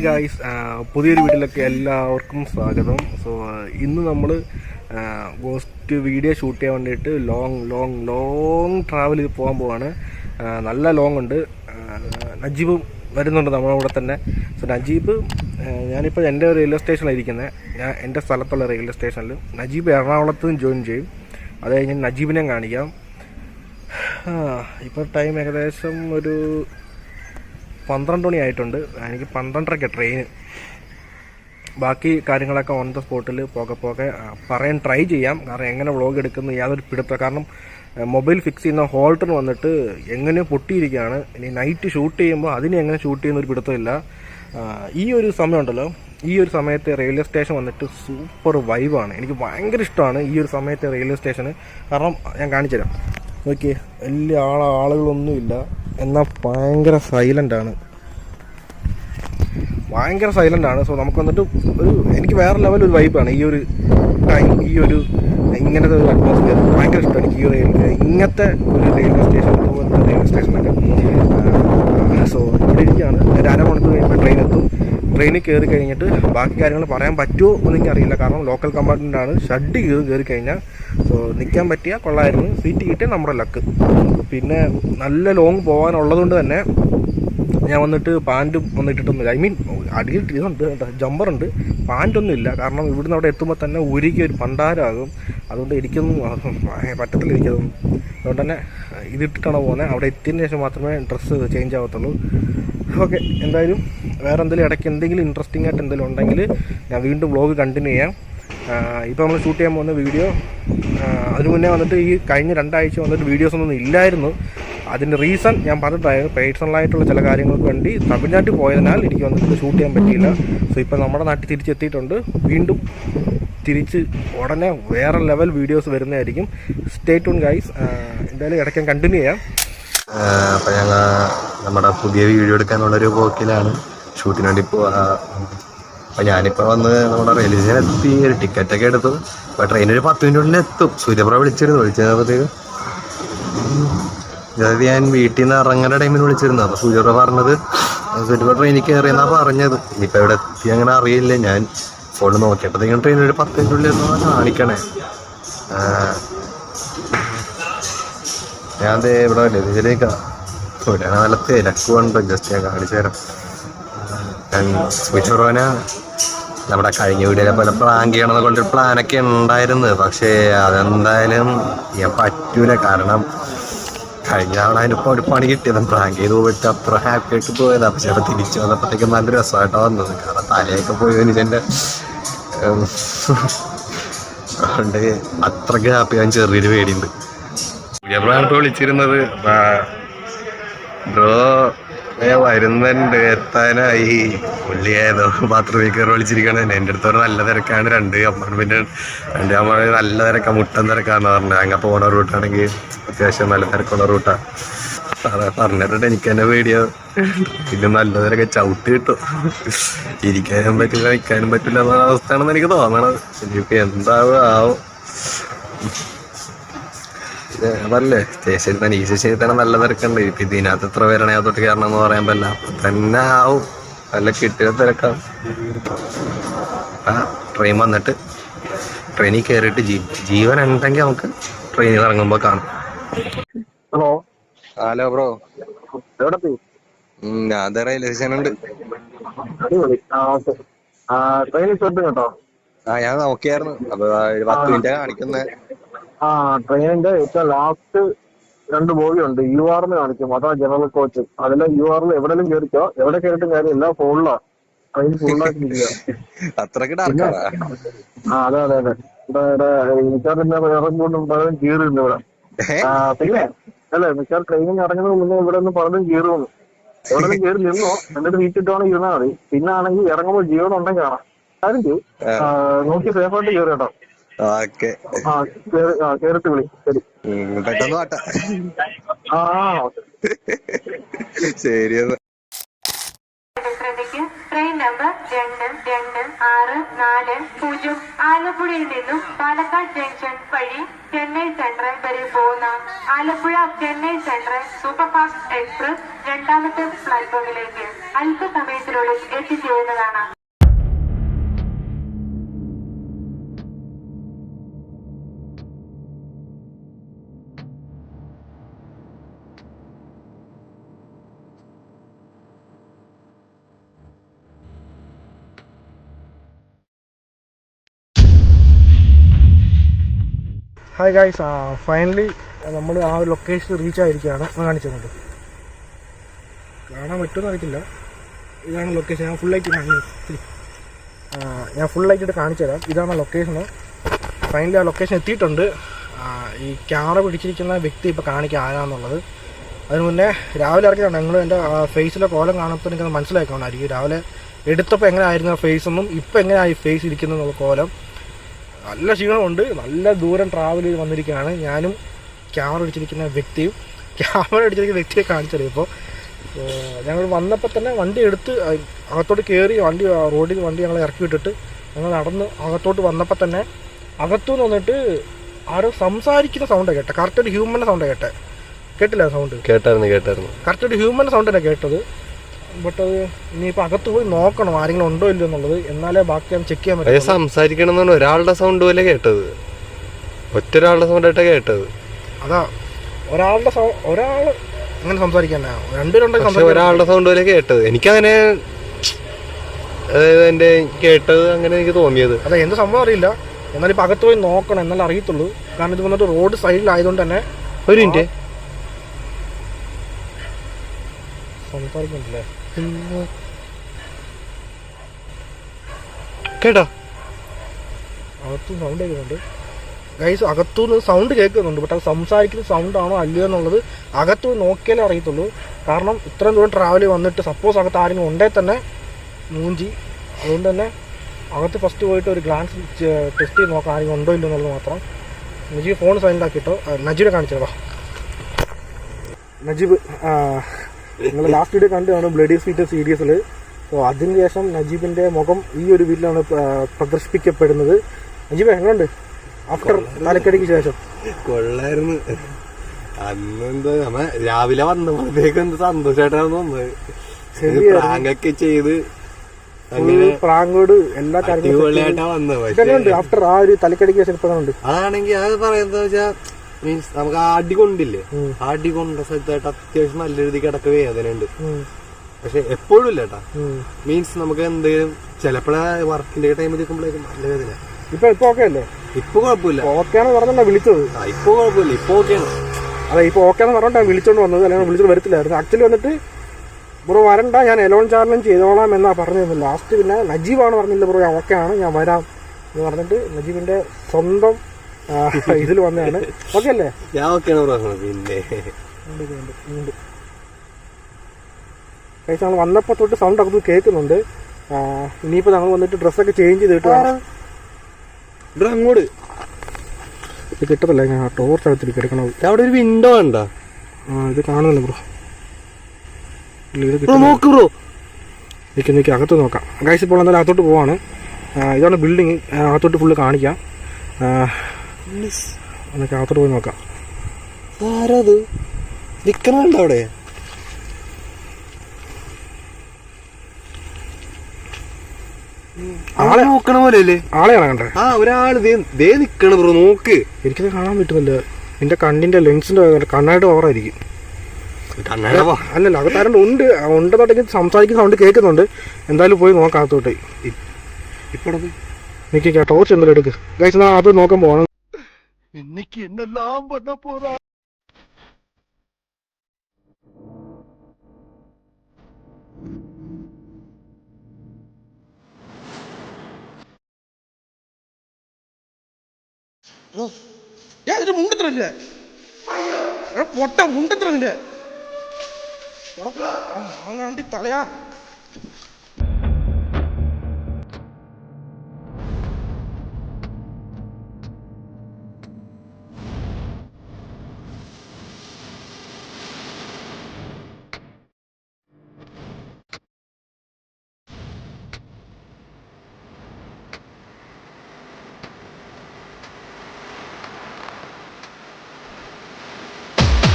Guys പുതിയൊരു വീട്ടിലൊക്കെ എല്ലാവർക്കും സ്വാഗതം. സോ ഇന്ന് നമ്മൾ ഗോസ്റ്റ് വീഡിയോ ഷൂട്ട് ചെയ്യാൻ വേണ്ടിയിട്ട് ലോങ് ലോങ് ലോങ് ട്രാവൽ ചെയ്ത് പോകാൻ പോവാണ്. നല്ല ലോങ് ഉണ്ട്. നജീബ് വരുന്നുണ്ട് നമ്മുടെ കൂടെ തന്നെ. സോ നജീബ് ഞാനിപ്പോൾ എന്റെ റെയിൽവേ സ്റ്റേഷനിലാണ് ഇരിക്കുന്നത് ഞാൻ എന്റെ സ്ഥലത്തുള്ള റെയിൽവേ സ്റ്റേഷനിൽ നജീബ് എറണാകുളത്ത് നിന്ന് ജോയിൻ ചെയ്യും. അത് കഴിഞ്ഞ് നജീബിനെ കാണിക്കാം. ഇപ്പോൾ ടൈം ഏകദേശം ഒരു പന്ത്രണ്ട് മണി ആയിട്ടുണ്ട്. എനിക്ക് പന്ത്രണ്ടരയ്ക്ക് ട്രെയിൻ ബാക്കി കാര്യങ്ങളൊക്കെ ഓൺ ദ സ്പോട്ടിൽ പോകെ പോകെ പറയാൻ ട്രൈ ചെയ്യാം. കാരണം എങ്ങനെ വ്ളോഗ് എടുക്കുന്നു യാതൊരു പിടുത്തം. കാരണം മൊബൈൽ ഫിക്സ് ചെയ്യുന്ന ഹോൾട്ടർ വന്നിട്ട് എങ്ങനെ പൊട്ടിയിരിക്കുകയാണ് ഇനി നൈറ്റ് ഷൂട്ട് ചെയ്യുമ്പോൾ അതിനെ എങ്ങനെ ഷൂട്ട് ചെയ്യുന്ന ഒരു പിടുത്തമില്ല. ഈ ഒരു സമയമുണ്ടല്ലോ ഈ ഒരു സമയത്ത് റെയിൽവേ സ്റ്റേഷൻ വന്നിട്ട് സൂപ്പർ വൈബാണ് എനിക്ക് ഭയങ്കര ഇഷ്ടമാണ് ഈ ഒരു സമയത്തെ റെയിൽവേ സ്റ്റേഷന് കാരണം ഞാൻ കാണിച്ചു തരാം നോക്കിയേ വലിയ ആള ആളുകളൊന്നുമില്ല. എന്നാൽ ഭയങ്കര സൈലന്റ് ആണ്. ഭയങ്കര സൈലന്റ് ആണ്. സോ നമുക്ക് വന്നിട്ട് ഒരു എനിക്ക് വേറെ ലെവൽ ഒരു വൈബാണ് ഈ ഒരു ടൈം ഈ ഒരു ഇങ്ങനത്തെ ഒരു അറ്റ്മോസ്ഫിയർ ഭയങ്കര ഇഷ്ടമാണ് ഈ ഒരു ഇങ്ങനത്തെ ഒരു റെയിൽവേ സ്റ്റേഷൻ പോകുന്ന റെയിൽവേ സ്റ്റേഷനൊക്കെ സോ ഇവിടെ ഇരിക്കുകയാണ് ഒരു അരമണിക്കൂർ കഴിയുമ്പോൾ ട്രെയിൻ എത്തും ട്രെയിനിൽ കയറി കഴിഞ്ഞിട്ട് ബാക്കി കാര്യങ്ങൾ പറയാൻ പറ്റുമോ എന്ന് എനിക്കറിയില്ല. കാരണം ലോക്കൽ കമ്പാർട്ട്മെന്റ് ആണ്. ഷഡ് കയറി കയറി കഴിഞ്ഞാൽ സോ നിൽക്കാൻ പറ്റിയ കൊള്ളായിരുന്നു. സീറ്റ് കിട്ടിയാൽ നമ്മുടെ ലക്ക് പിന്നെ നല്ല ലോങ് പോകാനുള്ളതുകൊണ്ട് തന്നെ ഞാൻ വന്നിട്ട് പാന്റും ഒന്നും ഇട്ടിട്ടൊന്നുമില്ല ഐ മീൻ അടിയിൽ ഇതുണ്ട് ജമ്പറുണ്ട് പാന്റൊന്നും ഇല്ല. കാരണം ഇവിടുന്ന് അവിടെ എത്തുമ്പോൾ തന്നെ ഉരുക്കി ഒരു പണ്ടാരമാകും അതുകൊണ്ട് എനിക്കൊന്നും പറ്റത്തില്ല എനിക്കതൊന്നും. അതുകൊണ്ട് തന്നെ ഇതിട്ടിട്ടാണ് പോകുന്നത്. അവിടെ എത്തിയതിന് ശേഷം മാത്രമേ ഡ്രസ്സ് ചേഞ്ച് ആവത്തുള്ളൂ. ഓക്കെ എന്തായാലും വേറെ എന്തെങ്കിലും ഇടയ്ക്ക് എന്തെങ്കിലും ഇൻട്രസ്റ്റിംഗ് ആയിട്ട് എന്തെങ്കിലും ഉണ്ടെങ്കിൽ ഞാൻ വീണ്ടും വ്ളോഗ് കണ്ടിന്യൂ ചെയ്യാം. ഇപ്പോൾ നമ്മൾ ഷൂട്ട് ചെയ്യാൻ പോകുന്ന വീഡിയോ അതിന് മുന്നേ വന്നിട്ട് ഈ കഴിഞ്ഞ രണ്ടാഴ്ച വന്നിട്ട് വീഡിയോസ് ഒന്നും ഇല്ലായിരുന്നു. അതിന്റെ റീസൺ ഞാൻ പറഞ്ഞിട്ടായിരുന്നു പേഴ്സണലായിട്ടുള്ള ചില കാര്യങ്ങൾക്ക് വേണ്ടി തമിഴ്നാട്ടിൽ പോയതിനാൽ എനിക്ക് വന്നിട്ട് ഷൂട്ട് ചെയ്യാൻ പറ്റിയില്ല. സോ ഇപ്പോൾ നമ്മുടെ നാട്ടിൽ തിരിച്ചെത്തിയിട്ടുണ്ട്. വീണ്ടും തിരിച്ച് ഉടനെ വേറെ ലെവൽ വീഡിയോസ് വരുന്നതായിരിക്കും. സ്റ്റേ ടൂൺ ഗൈസ് എന്തായാലും ഇടയ്ക്ക് കണ്ടിന്യൂ ചെയ്യാം. അപ്പോൾ ഞങ്ങൾ നമ്മുടെ പുതിയ വീഡിയോ എടുക്കാനുള്ളൊരു പോക്കിലാണ്. ഷൂട്ടിന് വേണ്ടി പോവാ. ഞാനിപ്പോൾ ഞാനിപ്പോ വന്ന് നമ്മുടെ റെയിൽവേ സ്റ്റേഷൻ എത്തി. ഒരു ടിക്കറ്റ് ഒക്കെ എടുത്തു. അപ്പോൾ ട്രെയിൻ ഒരു പത്ത് മിനിറ്റിനുള്ളിൽ എത്തും. സൂര്യപ്രഭ വിളിച്ചിരുന്നു. വിളിച്ചപ്പോഴത്തേക്ക് അതായത് ഞാൻ വീട്ടിൽ നിന്ന് ഇറങ്ങുന്ന ടൈമിൽ വിളിച്ചിരുന്നു. അപ്പോൾ സൂര്യപ്രഭ പറഞ്ഞത് സൂര്യപ്രഭ ട്രെയിനിൽ കയറിയെന്നാ പറഞ്ഞത്. ഇനിയിപ്പോൾ ഇവിടെ എത്തി അങ്ങനെ അറിയില്ല. ഞാൻ ഫോണിൽ നോക്കിയപ്പോഴത്തേക്കും ട്രെയിൻ ഒരു പത്ത് മിനിറ്റിനുള്ളിൽ എത്തുന്ന കാണിക്കണേ. ഞാൻ ഇവിടെ ലഭിച്ചിലേക്കാണ് ഇവിടെ നല്ല തിരക്കുണ്ട്. ജസ്റ്റ് ഞാൻ കാണിച്ചു തരാം. ഞാൻ സ്വിച്ചോറോന നമ്മുടെ കഴിഞ്ഞ വീഡിയോയിലെ പോലെ പ്ലാൻ ചെയ്യണമെന്ന് കൊണ്ടൊരു പ്ലാനൊക്കെ ഉണ്ടായിരുന്നു. പക്ഷേ അതെന്തായാലും ഞാൻ പറ്റൂല. കാരണം കഴിഞ്ഞ തവണ അതിനിപ്പോൾ ഒരു പണി കിട്ടിയത് പ്രാങ്ക് ചെയ്ത് പോയിട്ട് അത്ര ഹാപ്പി ആയിട്ട് പോയത്. പക്ഷെ ചേട്ടൻ തിരിച്ചു വന്നപ്പോഴത്തേക്കും നല്ല രസമായിട്ടാണ് വന്നത്. കാരണം തലയൊക്കെ പോയി എനിക്ക് അതുകൊണ്ട് അത്രയ്ക്ക് ഹാപ്പി ഞാൻ ചെറിയൊരു പേടിയുണ്ട്. വിളിച്ചിരുന്നത് ബ്രോ വരുന്നുണ്ട്. എത്താനായി. പുള്ളി ഏതോ ബാത്റൂമിൽ കയറി വിളിച്ചിരിക്കണ. എന്റെ അടുത്ത് നല്ല തിരക്കാണ്. രണ്ട് അപ്പാർട്ട്മെന്റ് രണ്ട് അമ്മ നല്ല തിരക്കാണ് മുട്ടൻ തിരക്കാന്ന് പറഞ്ഞത്. അങ്ങനെ പോണ റൂട്ടാണെങ്കിൽ അത്യാവശ്യം നല്ല തിരക്കുള്ള റൂട്ടാ. അതെ പറഞ്ഞിട്ടുണ്ട്. എനിക്ക് തന്നെ വീഡിയോ പിന്നെ നല്ല തിരക്ക്. ചവിട്ട് കിട്ടും. ഇരിക്കാനും പറ്റില്ല നിൽക്കാനും പറ്റില്ല എന്ന അവസ്ഥയാണെന്ന് എനിക്ക് തോന്നണത്. ഇനിയിപ്പോ എന്താവും ആവും. സ്റ്റേഷനിൽ തന്നെ ഈ സ്റ്റേഷനിൽ തന്നെ നല്ല തിരക്കുണ്ട്. ഇപ്പൊ ഇതിനകത്ത് എത്ര പേരാണ് അതോട്ട് കയറണം എന്ന് പറയാൻ പറ്റില്ല. അപ്പൊ തന്നെ ആവും. നല്ല കിട്ടിയ തിരക്കാവും ആ ട്രെയിൻ വന്നിട്ട് ട്രെയിനിൽ കയറിയിട്ട് ജീവൻ ഉണ്ടെങ്കിൽ നമുക്ക് ട്രെയിനിൽ ഇറങ്ങുമ്പോൾ കാണും. ഹലോ ഹലോ ബ്രോ എവിടെ പോയി? ഞാൻ റെയിൽവേ ആ ട്രെയിനിൽ കേട്ടോ ആ ഞാൻ നോക്കിയായിരുന്നു. അപ്പൊ പത്ത് മിനിറ്റ് കാണിക്കുന്നത് ആ ട്രെയിനിന്റെ ഏറ്റവും ലാസ്റ്റ് രണ്ട് ബോഗി ഉണ്ട്. യു ആറിന് കാണിക്കും. അതാ ജനറൽ കോച്ച് അതിലെ യു ആറിൽ എവിടെയും കയറിക്കോ എവിടെ കയറിയിട്ടും കാര്യമില്ല. ഫോണിലാ ട്രെയിൻ ഫുള്ളായിട്ടിരിക്കുക അത്രയ്ക്ക് ആ അതെ അതെ അതെ. ഇവിടെ ഇവിടെ മിക്കവാറിന്റെ ഇറങ്ങുകൊണ്ടും പലതും കീറുണ്ട് ഇവിടെ. പിന്നെ അല്ലേ മിക്കാർ ട്രെയിനിൽ ഇറങ്ങുന്നതിന് മുന്നേ ഇവിടെ നിന്ന് പലതും കീറുന്നു എവിടെ കയറി നിന്നോ എന്നിട്ട് വീട്ടിട്ടാണ് ഇരുന്നാൽ മതി. പിന്നെ ആണെങ്കിൽ ഇറങ്ങുമ്പോൾ ജീവനുണ്ടെങ്കിൽ കാണാം. കാര്യം ചെയ്യ്. ആ, നോക്കി സേഫായിട്ട് കയറി കേട്ടോ. ഓക്കെ. ആ കേറി കേറിട്ട് വിളി. ശരി. പെട്ടെന്ന് വാട്ട. ആ ശരി എന്നാ. ശ്രദ്ധിക്ക്. ട്രെയിൻ നമ്പർ രണ്ട് രണ്ട് ആറ് നാല് പൂജ്യം. ആലപ്പുഴയിൽ നിന്നും പാലക്കാട് ജംഗ്ഷൻ വഴി ചെന്നൈ സെൻട്രൽ വരെ പോകുന്ന Alappuzha Chennai central superfast express രണ്ടാമത്തെ പ്ലാറ്റ്ഫോമിലേക്ക് അല്പസമയത്തിനുള്ളിൽ എത്തിച്ചേരുന്നതാണ്. ഹായ് ഗായ്സ് ഫൈനലി നമ്മൾ ആ ഒരു ലൊക്കേഷൻ റീച്ച് ആയിരിക്കുകയാണ്. കാണിച്ചത് കാണാൻ പറ്റുമെന്ന് അറിയില്ല ഇതാണ് ലൊക്കേഷൻ ഞാൻ ഫുള്ളായിട്ട് കാണിച്ചു ഞാൻ ഫുള്ളായിട്ട് കാണിച്ചു തരാം. ഇതാണ് ലൊക്കേഷന് ഫൈനലി ആ ലൊക്കേഷൻ എത്തിയിട്ടുണ്ട്. ഈ ക്യാമറ പിടിച്ചിരിക്കുന്ന വ്യക്തി ഇപ്പോൾ കാണിക്കുക ആരാന്നുള്ളത്. അതിന് മുന്നേ രാവിലെ ഇറക്കിയതാണ് നിങ്ങൾ എന്റെ ഫേസിലെ കോലം കാണുമ്പോൾ എനിക്കത് മനസ്സിലാക്കണമായിരിക്കും രാവിലെ എടുത്തപ്പോൾ എങ്ങനെയായിരുന്നു ഫേസ് എന്നും ഇപ്പം എങ്ങനെയായി ഫേസ് ഇരിക്കുന്നു എന്നുള്ള കോലം. നല്ല ക്ഷീണമുണ്ട്. നല്ല ദൂരം ട്രാവൽ ചെയ്ത് വന്നിരിക്കുകയാണ്. ഞാനും ക്യാമറ അടിച്ചിരിക്കുന്ന വ്യക്തിയും. ക്യാമറ അടിച്ചിരിക്കുന്ന വ്യക്തിയെ കാണിച്ചത് ഇപ്പോൾ ഞങ്ങൾ വന്നപ്പോൾ തന്നെ വണ്ടി എടുത്ത് അകത്തോട്ട് കയറി വണ്ടി റോഡിൽ വണ്ടി ഞങ്ങൾ ഇറക്കി വിട്ടിട്ട് ഞങ്ങൾ നടന്ന് അകത്തോട്ട് വന്നപ്പോൾ തന്നെ അകത്തു നിന്ന് വന്നിട്ട് ആരോ സംസാരിക്കുന്ന സൗണ്ട് കേട്ടെ കറക്റ്റ് ഒരു ഹ്യൂമന്റെ സൗണ്ട് കേട്ടെ കേട്ടില്ല സൗണ്ട് കേട്ടായിരുന്നു കേട്ടായിരുന്നു. കറക്റ്റ് ഒരു ഹ്യൂമന്റെ സൗണ്ട് തന്നെ കേട്ടത്. ബട്ട് അത് ഇനിയിപ്പോൾ അകത്ത് പോയി നോക്കണം ആരെങ്കിലും ഉണ്ടോ ഇല്ലയോ എന്നുള്ളത്. എന്നാലേ ബാക്കി ചെക്ക് ചെയ്യാൻ പറ്റും സംസാരിക്കണം എന്നാണ് ഒരാളുടെ സൗണ്ട് പോലെ കേട്ടത്. ഒറ്റ ഒരാളുടെ സൗണ്ട് ആയിട്ട് കേട്ടത്. അതാ ഒരാളുടെ ഒരാൾ അങ്ങനെ സംസാരിക്കാൻ രണ്ടുപേരുണ്ടെങ്കിൽ ഒരാളുടെ സൗണ്ട് പോലെ കേട്ടത്. എനിക്കങ്ങനെ അതായത് എന്റെ കേട്ടത് അങ്ങനെ എനിക്ക് തോന്നിയത്. അതെ എന്ത് സംഭവം അറിയില്ല. എന്നാലും ഇപ്പം അകത്ത് പോയി നോക്കണം എന്നാലും അറിയത്തുള്ളൂ. കാരണം ഇത് വന്നിട്ട് റോഡ് സൈഡിലായതുകൊണ്ട് തന്നെ ഒരു മിനിറ്റ് സംസാരിക്കുന്നില്ലേ കേട്ടോ? അകത്തു സൗണ്ട് കേൾക്കുന്നുണ്ട്. ഗൈസ് അകത്തുനിന്ന് സൗണ്ട് കേൾക്കുന്നുണ്ട്. ബട്ട് അത് സംസാരിക്കുന്ന സൗണ്ട് ആണോ അല്ലയോ എന്നുള്ളത് അകത്തു നോക്കിയാലേ അറിയത്തുള്ളൂ. കാരണം ഇത്രയും ദൂരം ട്രാവൽ വന്നിട്ട് സപ്പോസ് അകത്ത് ആരെങ്കിലും ഉണ്ടേ തന്നെ മൂഞ്ചി. അതുകൊണ്ട് തന്നെ അകത്ത് ഫസ്റ്റ് പോയിട്ട് ഒരു ഗ്ലാൻസ് ടെസ്റ്റ് ചെയ്ത് നോക്കാം ആരെങ്കിലും ഉണ്ടോ ഇല്ലയോ എന്നുള്ളത് മാത്രം. നജീബ് ഫോൺ സൈലന്റ് ആക്കിയിട്ടോ. നജീബ് കാണിച്ചതാ നജീബ് നിങ്ങൾ ലാസ്റ്റ് വീഡിയോ കണ്ടതാണ് ബ്ലഡി സ്വീറ്റ് സീരീസിൽ അപ്പോൾ അതിനുശേഷം നജീബിന്റെ മുഖം ഈ ഒരു വീട്ടിലാണ് പ്രദർശിപ്പിക്കപ്പെടുന്നത്. നജീബ് എങ്ങനെയുണ്ട് ആഫ്റ്റർ തലക്കടിക്ക് ശേഷം. കൊള്ളായിരുന്നു. അന്ന് എന്താ നമ്മ രാവിലെ വന്നപ്പോഴത്തേക്ക് എന്ത് സന്തോഷമായിട്ടാണ് വന്നത്. പ്രാങ്കൊക്കെ ചെയ്ത് പ്രാങ്കോട് എല്ലാ കാര്യങ്ങളും ആഫ്റ്റർ ആ ഒരു തലക്കടിക്ക് ശേഷം ഇപ്പൊ അതാണെങ്കിൽ അത് പറയുന്നത് വെച്ചാ മീൻസ് നമുക്ക് അടി കൊണ്ടില്ലേ? അടി കൊണ്ട സ്ഥലത്തായിട്ട് അത്യാവശ്യം നല്ല രീതി കിടക്ക വേദന ഉണ്ട് പക്ഷെ എപ്പോഴും ഇല്ല കേട്ടാ മീൻസ് നമുക്ക് എന്തെങ്കിലും ചിലപ്പോഴേ വർക്കിന്റെ ടൈമിൽ നിൽക്കുമ്പോഴേക്കും നല്ല വേദന ഇപ്പൊ ഇപ്പൊ ഓക്കെ അല്ലേ? ഇപ്പൊ കുഴപ്പമില്ല. ഓക്കെയാണെന്ന് പറഞ്ഞാ വിളിച്ചത്. ആ, ഇപ്പൊ കുഴപ്പമില്ല. ഇപ്പൊ ഓക്കെയാണ് അതെ ഇപ്പൊ ഓക്കെയാന്ന് പറഞ്ഞിട്ടാണ് വിളിച്ചോണ്ട് വന്നത്. അല്ലെങ്കിൽ വിളിച്ചോണ്ട് വരത്തില്ലായിരുന്നു. ആക്ച്വലി വന്നിട്ട് ബ്രോ വരണ്ട ഞാൻ എലോൺ ചാർലും ചെയ്തോളാം എന്നാ പറഞ്ഞിരുന്നു ലാസ്റ്റ് പിന്നെ നജീബാണ് പറഞ്ഞില്ല ബ്രോ ഞാൻ ഓക്കെ ആണ് ഞാൻ വരാം എന്ന് പറഞ്ഞിട്ട് നജീബിന്റെ സ്വന്തം ഇതിൽ വന്നതാണ്. ഓക്കെ അല്ലേ? ഞാൻ ഓക്കെയാണ് പിന്നെ. കഴിച്ച് ഞങ്ങൾ വന്നപ്പോൾ തൊട്ട് സൗണ്ട് അകത്ത് കേൾക്കുന്നുണ്ട്. ഇനിയിപ്പോ ഇനിയിപ്പോൾ ഞങ്ങൾ വന്നിട്ട് ഡ്രസ്സൊക്കെ ചേഞ്ച് ചെയ്തിട്ട്. ഇവിടെ അങ്ങോട്ട്. ഇത് കിട്ടത്തില്ല ഞാൻ ടോർച്ച് എടുത്തിട്ട് കിടക്കണം അവിടെ ഒരു വിൻഡോ ഉണ്ടോ ആ ഇത് കാണുന്നില്ല ബ്രോ. നോക്ക് ബ്രോ. നിൽക്കും നിൽക്കും അകത്ത് നോക്കാം. ഗൈസ് ഇപ്പോൾ എന്തായാലും അകത്തോട്ട് പോവാണ്. ഇതാണ് ബിൽഡിങ് അകത്തോട്ട് ഫുള്ള് കാണിക്കാം. നമുക്ക് അകത്തോട്ട് പോയി നോക്കാം. ആരാത്? നിക്കണുണ്ടോ അവിടെ? ആളെ നോക്കണ പോലെ അല്ലേ ആളെയാണ് കണ്ടേ? ആ ഒരാൾ ദേ നിക്കണ ബ്രോ നോക്ക്. എനിക്കത് കാണാൻ പറ്റുന്നില്ല എന്റെ കണ്ണിന്റെ ലെൻസിന്റെ കണ്ണായിട്ട് ഓവറായിരിക്കും അല്ലല്ല അത് കാരണം ഉണ്ട്. ഉണ്ടെന്നുണ്ടെങ്കിൽ സംസാരിക്കുന്ന സൗണ്ട് കേൾക്കുന്നുണ്ട്. എന്തായാലും പോയി നോക്കാം അകത്തോട്ട്. ഇപ്പടെ നിൽക്കുക ടോർച്ച് എന്തായാലും എടുക്ക്. ഗൈസ് അത് നോക്കാൻ പോകണം இன்னைக்கு என்னெல்லாம் பண்ண போறா? ஏன் முண்டத்துல பொட்ட முண்டத்துல வாங்காண்டி தலையா.